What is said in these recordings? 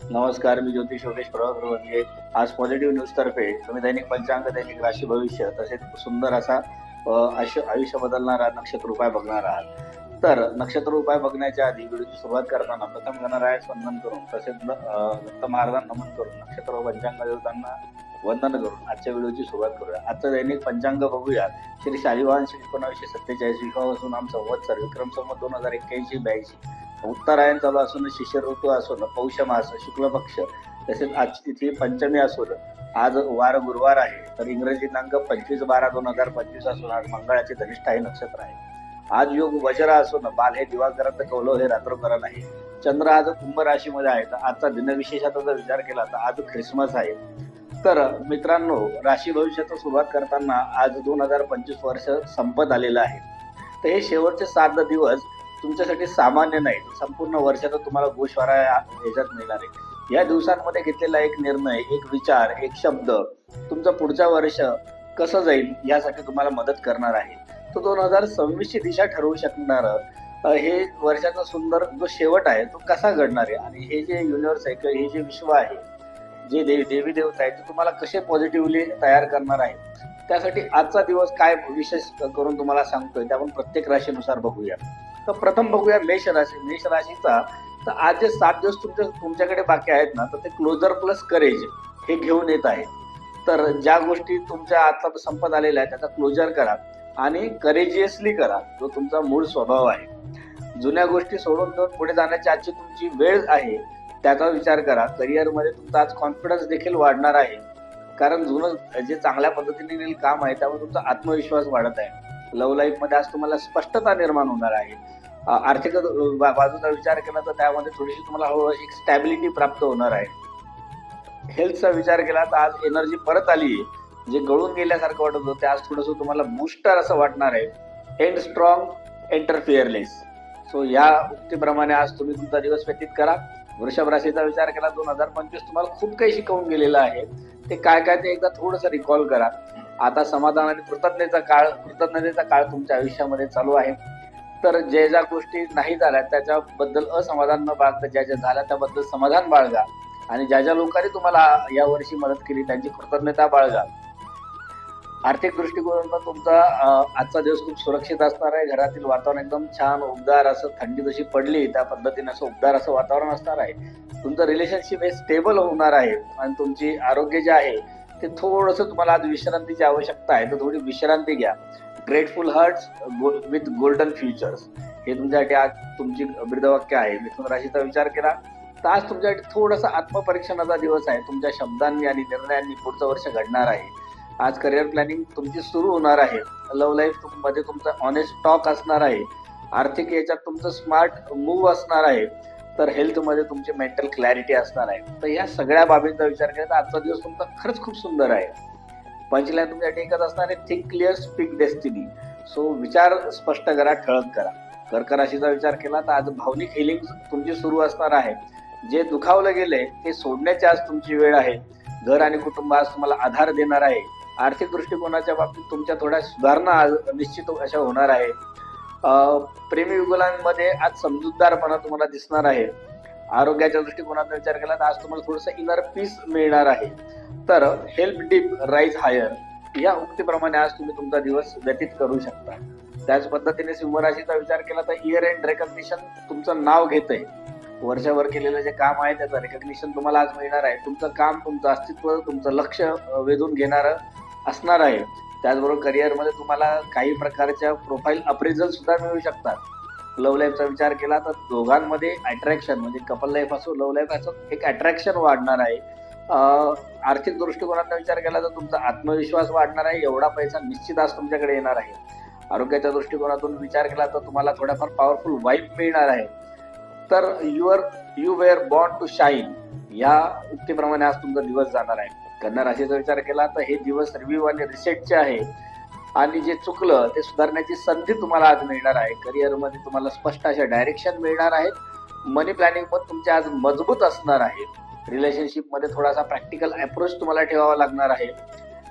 नमस्कार मी ज्योतिष योगेश प्रभाकर वंगे आज पॉझिटिव्ह न्यूज तर्फे तुम्ही दैनिक पंचांग दैनिक राशी भविष्य तसेच सुंदर असा आयुष्य आयुष्य बदलणारा नक्षत्र उपाय बघणार आहात. तर नक्षत्र उपाय बघण्याच्या आधी व्हिडिओची सुरुवात करताना प्रथम गणरायास वंदन करून तसेच दत्त महाराजांना नमन करून नक्षत्र व पंचांग देवतांना वंदन करून आजच्या व्हिडिओची सुरुवात करूया. आजचं दैनिक पंचांग बघूया श्री शालिवाहन श्री एकोणावीसशे सत्तेचाळीस विश्वापासून आमचा संवत्सर विक्रम संवत दोन हजार एक्क्याऐंशी ब्याऐंशी. उत्तरायण चालू असून शिशिर ऋतू असो पौष मास शुक्ल पक्ष तसेच आजची तिथी पंचमी असून आज वार गुरुवार आहे. तर इंग्रजी दिनांक पंचवीस बारा दोन हजार पंचवीस असून आज मंगळाचे धनिष्ठ हे नक्षत्र आहे. आज योग वज्र असून बाल हे दिवाकरात कौलव हे रात्रोकरण आहे चंद्र आज कुंभ राशीमध्ये आहे. तर आजचा दिनविशेषाचा जर विचार केला तर आज ख्रिसमस आहे. तर मित्रांनो राशी भविष्याचा सुरुवात करताना आज दोन हजार पंचवीस वर्ष संपत आलेलं आहे. तर हे शेवटचे सात दिवस तुमच्यासाठी सामान्य नाही. संपूर्ण वर्षाचा तुम्हाला गोशवारा ह्याच्यात मिळणार आहे. या दिवसांमध्ये घेतलेला एक निर्णय एक विचार एक शब्द तुमचं पुढच्या वर्ष कसं जाईल यासाठी तुम्हाला मदत करणार आहे. तो दोन हजार सव्वीसची दिशा ठरवू शकणार हे वर्षाचा सुंदर जो शेवट आहे तो कसा घडणार आहे? आणि हे जे युनिव्हर्स आहे किंवा हे जे विश्व आहे जे देव देवी देवता आहे ते तुम्हाला कसे पॉझिटिव्हली तयार करणार आहे? त्यासाठी आजचा दिवस काय विशेष करून तुम्हाला सांगतोय ते आपण प्रत्येक राशीनुसार बघूया. तर प्रथम बघूया मेष राशी. मेष राशीचा तर आज जे सात दिवस तुमच्या तुमच्याकडे बाकी आहेत ना तर ते क्लोजर प्लस करेज हे घेऊन येत आहे तर ज्या गोष्टी तुमच्या आता संपत आलेल्या आहेत त्याचा क्लोजर करा आणि करेजियसली करा जो तुमचा मूळ स्वभाव आहे. जुन्या गोष्टी सोडून देऊन पुढे जाण्याची आजची तुमची वेळ आहे त्याचा विचार करा. करिअरमध्ये तुमचा आज कॉन्फिडन्स देखील वाढणार आहे. कारण जुनं जे चांगल्या पद्धतीने काम आहे त्यामुळे तुमचा आत्मविश्वास वाढत आहे. लव्ह लाईफमध्ये आज तुम्हाला स्पष्टता निर्माण होणार आहे. आर्थिक बा- बाजूचा विचार केला तर त्यामध्ये थोडीशी तुम्हाला हळूहळू एक स्टॅबिलिटी प्राप्त होणार आहे. हेल्थचा विचार केला तर आज एनर्जी परत आली. जे गळून गेल्यासारखं वाटत होतं ते आज थोडंसं तुम्हाला बुस्टर असं वाटणार आहे. एंड स्ट्रॉंग एंटरफिअरलेस सो या उक्तीप्रमाणे आज तुम्ही तुमचा दिवस व्यतीत करा. वृषभ राशीचा विचार केला दोन हजार पंचवीस तुम्हाला खूप काही शिकवून गेलेलं आहे. ते काय काय ते एकदा थोडंसं रिकॉल करा. आता समाधान आणि कृतज्ञतेचा काळ कृतज्ञतेचा काळ तुमच्या आयुष्यामध्ये चालू आहे. तर जे ज्या गोष्टी नाही झाल्या त्याच्याबद्दल असमाधान न बाळगता ज्या ज्या झाल्या त्याबद्दल समाधान बाळगा. आणि ज्या ज्या लोकांनी तुम्हाला या वर्षी मदत केली त्यांची कृतज्ञता बाळगा. आर्थिक दृष्टिकोनातून तुमचा आजचा दिवस खूप सुरक्षित असणार आहे. घरातील वातावरण एकदम छान उबदार असं थंडी जशी पडली त्या पद्धतीने असं उबदार असं वातावरण असणार आहे. तुमचं रिलेशनशिप हे स्टेबल होणार आहे. आणि तुमची आरोग्य जे आहे ते थोडंसं तुम्हाला आज विश्रांतीची आवश्यकता आहे. तर थोडी विश्रांती घ्या. Grateful hearts with golden futures हे तुमच्यासाठी आज तुमची ब्रीदवाक्य आहे. मिथुन राशीचा विचार केला. तर आज तुमच्यासाठी थोडासा आत्मपरीक्षणाचा दिवस आहे. तुमच्या शब्दांनी आणि निर्णयांनी पुढचं वर्ष घडणार आहे. आज करिअर प्लॅनिंग तुमची सुरू होणार आहे. लव्ह लाईफमध्ये तुमचा ऑनेस्ट टॉक असणार आहे. आर्थिक याच्यात तुमचं स्मार्ट मूव्ह असणार आहे. तर हेल्थमध्ये तुमची मेंटल क्लॅरिटी असणार आहे. तर या सगळ्या बाबींचा विचार केला तर आजचा दिवस तुमचा खरंच खूप सुंदर आहे. पंचलाईन तुमच्यासाठी एकच असणार आहे. Think clear speak destiny so विचार स्पष्ट करा ठळक करा. कर्कराशीचा विचार केला तर आज भावनिक हिलिंग तुमची सुरू असणार आहे. जे दुखावलं गेले ते सोडण्याची आज तुमची वेळ आहे. घर आणि कुटुंब आज तुम्हाला आधार देणार आहे. आर्थिक दृष्टिकोनाच्या बाबतीत तुमच्या थोड्या सुधारणा आज निश्चित अशा होणार आहे. अं, प्रेमी आज समजूतदारपणा तुम्हाला दिसणार आहे. आरोग्याच्या दृष्टिकोनाचा विचार केला तर आज तुम्हाला थोडंसं इनर पीस मिळणार आहे. तर हेल्प डीप राईज हायर या उक्तीप्रमाणे आज तुम्ही तुमचा दिवस व्यतीत करू शकता. त्याच पद्धतीने सिंहराशीचा विचार केला तर इयर एंड रेकग्निशन तुमचं नाव घेत आहे वर्षभर केलेलं जे काम आहे त्याचं रेकग्निशन तुम्हाला आज मिळणार आहे. तुमचं काम तुमचं अस्तित्व तुमचं लक्ष वेधून घेणारं असणार आहे. त्याचबरोबर करिअरमध्ये तुम्हाला काही प्रकारच्या प्रोफाईल अप्रेझल सुद्धा मिळू शकतात. लव्ह लाईफचा विचार केला तर दोघांमध्ये अट्रॅक्शन म्हणजे कपल लाईफ असो लव्ह लाईफ असो एक अट्रॅक्शन वाढणार आहे. आर्थिक दृष्टिकोनाचा विचार केला तर तुमचा आत्मविश्वास वाढणार आहे एवढा पैसा निश्चित आज तुमच्याकडे येणार आहे. आरोग्याच्या दृष्टिकोनातून विचार केला तर तुम्हाला थोडाफार पॉवरफुल वाईफ मिळणार आहे. तर your you were born to shine या उक्तीप्रमाणे आज तुमचा दिवस जाणार आहे. कन्या राशीचा विचार केला तर हे दिवस रिव्ह्यू आणि रिसेटचे आहे. आणि जे चुकलं ते सुधारण्याची संधी तुम्हाला आज मिळणार आहे. करिअरमध्ये तुम्हाला स्पष्ट अशा डायरेक्शन मिळणार आहेत. मनी प्लॅनिंग पण तुमचे आज मजबूत असणार आहे रिलेशनशिपमध्ये थोडासा प्रॅक्टिकल अप्रोच तुम्हाला ठेवावा लागणार आहे.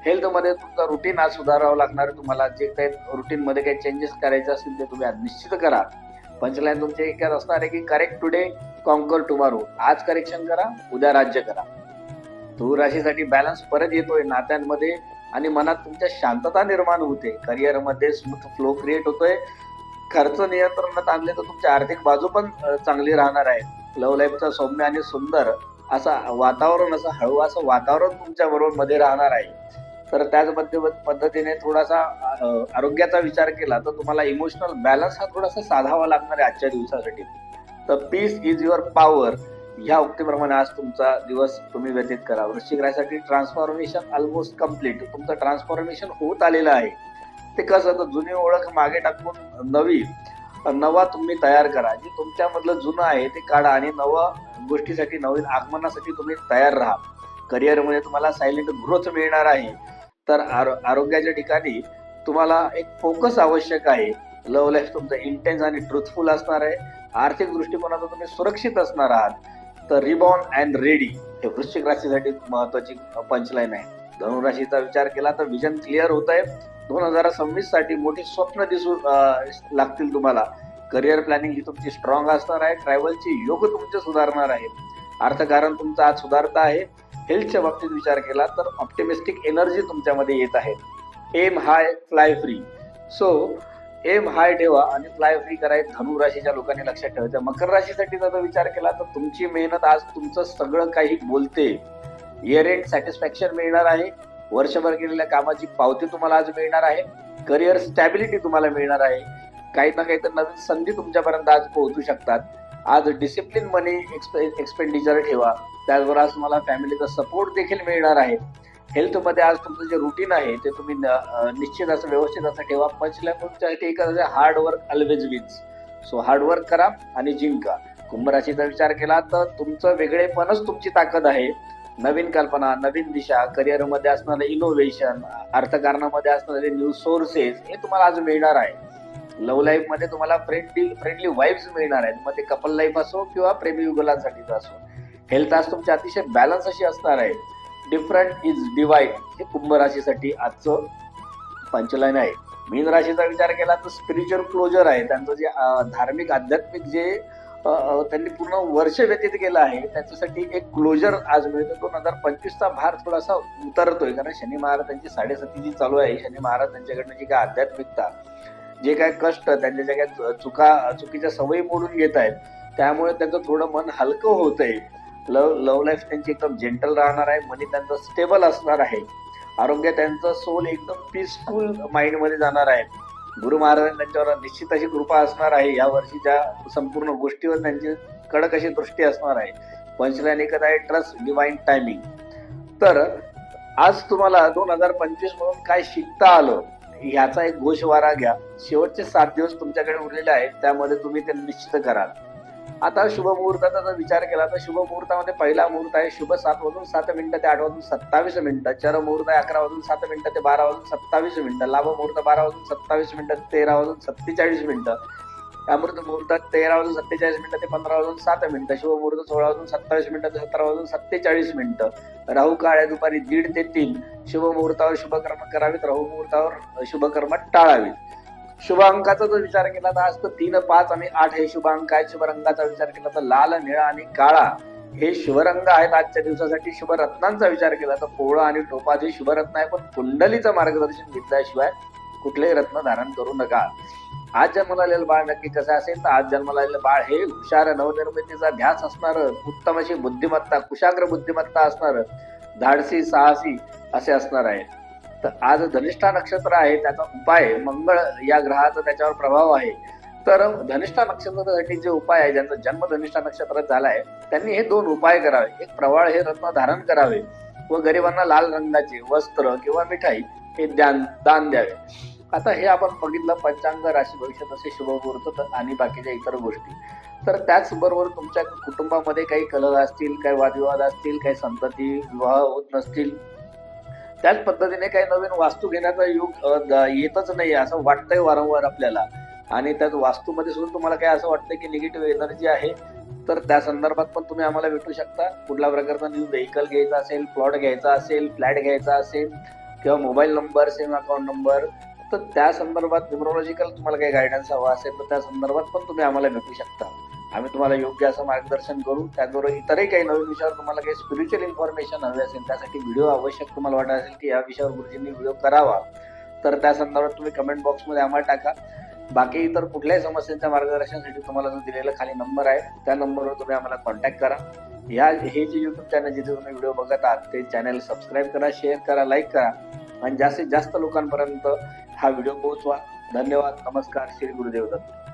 हेल्थमध्ये तुमचा रुटीन आज सुधारावं लागणार आहे तुम्हाला. जे काही रुटीनमध्ये काही चेंजेस करायचे असतील ते तुम्ही आज निश्चित करा. पंचलाईन तुमचे एक असणार आहे की करेक्ट टुडे कॉन्कर टुमारो आज करेक्शन करा उद्या राज्य करा. धूर राशीसाठी बॅलन्स परत येतोय नात्यांमध्ये आणि मनात तुमच्या शांतता निर्माण होते. करिअरमध्ये स्मूथ फ्लो क्रिएट होतोय. खर्च नियंत्रणात आणले तर तुमची आर्थिक बाजू पण चांगली राहणार आहे. लव्ह लाईफचा सौम्य आणि सुंदर असा वातावरण असं हळू असं वातावरण तुमच्या बरोबर मध्ये राहणार आहे. तर त्याच पद्धतीने थोडासा आरोग्याचा विचार केला तर तुम्हाला इमोशनल बॅलन्स हा थोडासा साधावा लागणार आहे आजच्या दिवसासाठी. तर पीस इज युअर पॉवर ह्या उक्तीप्रमाणे आज तुमचा दिवस तुम्ही व्यतीत करा. वृश्चिक राशीसाठी ट्रान्सफॉर्मेशन ऑलमोस्ट कंप्लीट तुमचं ट्रान्सफॉर्मेशन होत आलेलं आहे. ते कसं? तर जुनी ओळख मागे टाकून नवी नवा तुम्ही तयार करा. जे तुमच्यामधलं जुनं आहे ते काढा आणि नवा गोष्टीसाठी नवीन आगमनासाठी तुम्ही तयार राहा. करिअरमध्ये तुम्हाला सायलेंट ग्रोथ मिळणार आहे. तर आरो आरोग्याच्या ठिकाणी तुम्हाला एक फोकस आवश्यक आहे. लव्ह लाईफ तुमचं इंटेन्स आणि ट्रुथफुल असणार आहे. आर्थिक दृष्टिकोनातून तुम्ही सुरक्षित असणार आहात. तर रिबॉर्न अँड रेडी हे वृश्चिक राशीसाठी महत्वाची पंचलाईन आहे. धनुराशीचा विचार केला तर विजन क्लिअर होत आहे दोन हजार सव्वीससाठी मोठी स्वप्न दिसू लागतील तुम्हाला. करिअर प्लॅनिंग ही तुमची स्ट्रॉंग असणार आहे. ट्रॅव्हलचे योग तुमचे सुधारणार आहे. अर्थकारण तुमचं आज सुधारता आहे. हेल्थच्या बाबतीत विचार केला तर ऑप्टिमिस्टिक एनर्जी तुमच्यामध्ये येत आहे. Aim high fly free so aim high ठेवा आणि फ्लाय फ्री करायचं धनु राशीच्या लोकांनी लक्षात ठेवायचं मकर राशीसाठी जर विचार केला तर तुमची मेहनत आज तुमचं सगळं काही बोलते. इयर एंड सॅटिस्फॅक्शन मिळणार आहे. वर्षभर केलेल्या कामाची पावती तुम्हाला आज मिळणार आहे. करिअर स्टॅबिलिटी तुम्हाला मिळणार आहे. काही ना काही तर नवीन संधी तुमच्यापर्यंत आज पोहोचू शकतात. आज डिसिप्लिन मनी एक्सपेंडिचर ठेवा. त्याचबरोबर आज तुम्हाला फॅमिलीचा सपोर्ट देखील मिळणार आहे. हेल्थमध्ये आज तुमचं जे रुटीन आहे ते तुम्ही न- निश्चित असं व्यवस्थित असं ठेवा. पंचल्यासाठी एक hard work always wins so hard work करा आणि जिंका. कुंभ राशीचा विचार केला तर तुमचं वेगळेपणच तुमची ताकद आहे. नवीन कल्पना नवीन दिशा करिअरमध्ये असणारे इनोव्हेशन अर्थकारणामध्ये असणारे न्यू सोर्सेस हे तुम्हाला आज मिळणार आहे. लव्ह लाईफमध्ये तुम्हाला फ्रेंडली फ्रेंडली वाईब्स मिळणार आहेत. मग ते कपल लाईफ असो किंवा प्रेमी युगलांसाठीच असो. हेल्थ आज तुमची अतिशय बॅलन्स अशी असणार आहे. डिफरंट इज डिवाइड हे कुंभ राशीसाठी आजचं पंचलाईन आहे. मीन राशीचा विचार केला तर स्पिरिच्युअल क्लोजर आहे. त्यांचं जे धार्मिक आध्यात्मिक जे त्यांनी पूर्ण वर्ष व्यतीत केलं आहे. त्याच्यासाठी एक क्लोजर आज मिळतो. दोन हजार पंचवीसचा भार थोडासा उतरतोय. कारण शनी महाराजांची साडेसाती जी चालू आहे शनी महाराज त्यांच्याकडनं जी काय आध्यात्मिकता जे काय कष्ट त्यांच्या ज्या काय चुका चुकीच्या सवयी मोडून घेत आहेत त्यामुळे त्यांचं थोडं मन हलकं होतंय. लव लव लाईफ त्यांची एकदम जेंटल राहणार आहे. मनी त्यांचं स्टेबल असणार आहे. आरोग्य त्यांचं सोल एकदम पीसफुल माइंडमध्ये जाणार आहे. गुरु महाराजांनी त्यांच्यावर निश्चित अशी कृपा असणार आहे. या वर्षीच्या संपूर्ण गोष्टीवर त्यांची कडक अशी दृष्टी असणार आहे. पंचलाईन एकच आहे ट्रस्ट डिवाइन टायमिंग तर आज तुम्हाला दोन हजार पंचवीस मधून काय शिकता आलं ह्याचा एक गोषवारा घ्या. शेवटचे सात दिवस तुमच्याकडे उरलेले आहेत त्यामध्ये तुम्ही ते निश्चित कराल. आता शुभ मुहूर्ताचा जर विचार केला तर शुभ मुहूर्तामध्ये पहिला मुहूर्त आहे शुभ सात वाजून सात मिनिटं ते आठ वाजून सत्तावीस मिनिटं. चर मुहूर्त आहे अकरा वाजून सात मिनिटं ते बारा वाजून सत्तावीस मिनिटं. लाभ मुहूर्त बारा वाजून सत्तावीस मिनिटं तेरा वाजून सत्तेचाळीस मिनिटं. अमृत मुहूर्तात तेरा वाजून सत्तेचाळीस मिनिटं ते पंधरा वाजून सात मिनिटं. शुभ मुहूर्त सोळा वाजून सत्तावीस मिनिटं ते सतरा वाजून सत्तेचाळीस मिनिटं. राहू काळ आहे दुपारी दीड ते तीन. शुभ मुहूर्तावर शुभकर्म करावीत. राहू मुहूर्तावर शुभकर्म टाळावीत. शुभ अंकाचा जर विचार केला तर आज तर तीन पाच आणि आठ हे शुभ अंक आहेत. शुभ रंगाचा विचार केला तर लाल निळा आणि काळा हे शुभरंग आहेत आजच्या दिवसासाठी. शुभरत्नांचा विचार केला तर पोळा आणि टोपाज हे शुभरत्न आहे पण कुंडलीचं मार्गदर्शन घेतल्याशिवाय कुठलेही रत्न धारण करू नका. आज जन्माला आलेलं बाळ नक्की कसं असेल? तर आज जन्माला आलेलं बाळ हे हुशार नवनिर्मितीचा ध्यास असणार उत्तम अशी बुद्धिमत्ता कुशाग्र बुद्धिमत्ता असणार धाडसी साहसी असे असणार आहे. तर आज धनिष्ठा नक्षत्र आहे त्याचा उपाय मंगळ या ग्रहाचा त्याच्यावर प्रभाव आहे. तर धनिष्ठा नक्षत्रासाठी जे उपाय आहे ज्यांचा जन्म धनिष्ठा नक्षत्रात झाला आहे त्यांनी हे दोन उपाय करावे. एक प्रवाळ हे रत्न धारण करावे व गरिबांना लाल रंगाचे वस्त्र किंवा मिठाई हे दान दान द्यावे. आता हे आपण बघितलं पंचांग राशी भविष्य तसे शुभ मुहूर्त आणि बाकीच्या इतर गोष्टी. तर त्याचबरोबर तुमच्या कुटुंबामध्ये काही कलह असतील काही वादविवाद असतील काही संतती विवाह होत नसतील त्याच पद्धतीने काही नवीन वास्तू घेण्याचा युग द- येतच नाही असं वाटतंय वारंवार आपल्याला. आणि त्यात वास्तूमध्ये सुद्धा तुम्हाला काय असं वाटतं की निगेटिव्ह एनर्जी आहे तर त्या संदर्भात पण तुम्ही आम्हाला भेटू शकता. कुठल्या प्रकारचा न्यू व्हेकल घ्यायचा असेल प्लॉट घ्यायचा असेल फ्लॅट घ्यायचा असेल किंवा mobile number same account number तर त्या संदर्भात न्युमरोलॉजिकल तुम्हाला काही गायडन्स हवा असेल तर त्या संदर्भात पण तुम्ही आम्हाला भेटू शकता. आम्ही तुम्हाला योग्य असं मार्गदर्शन करू. त्याचबरोबर इतरही काही नवीन विषयावर तुम्हाला काही स्पिरिच्युअल इन्फॉर्मेशन हवी असेल त्यासाठी व्हिडिओ आवश्यक तुम्हाला वाटत असेल की या विषयावर गुरुजींनी व्हिडिओ करावा. तर त्या संदर्भात तुम्ही कमेंट बॉक्समध्ये आम्हाला टाका. बाकी इतर कुठल्याही समस्यांच्या मार्गदर्शनासाठी तुम्हाला जो दिलेला खाली नंबर आहे त्या नंबरवर तुम्ही आम्हाला कॉन्टॅक्ट करा. या हे जे युट्यूब चॅनल जिथे तुम्ही व्हिडिओ बघत आहात ते चॅनल सबस्क्राईब करा शेअर करा लाईक करा. आणि जास्तीत जास्त लोकांपर्यंत हा व्हिडिओ पोहोचवा. धन्यवाद. नमस्कार. श्री गुरुदेव दत्त.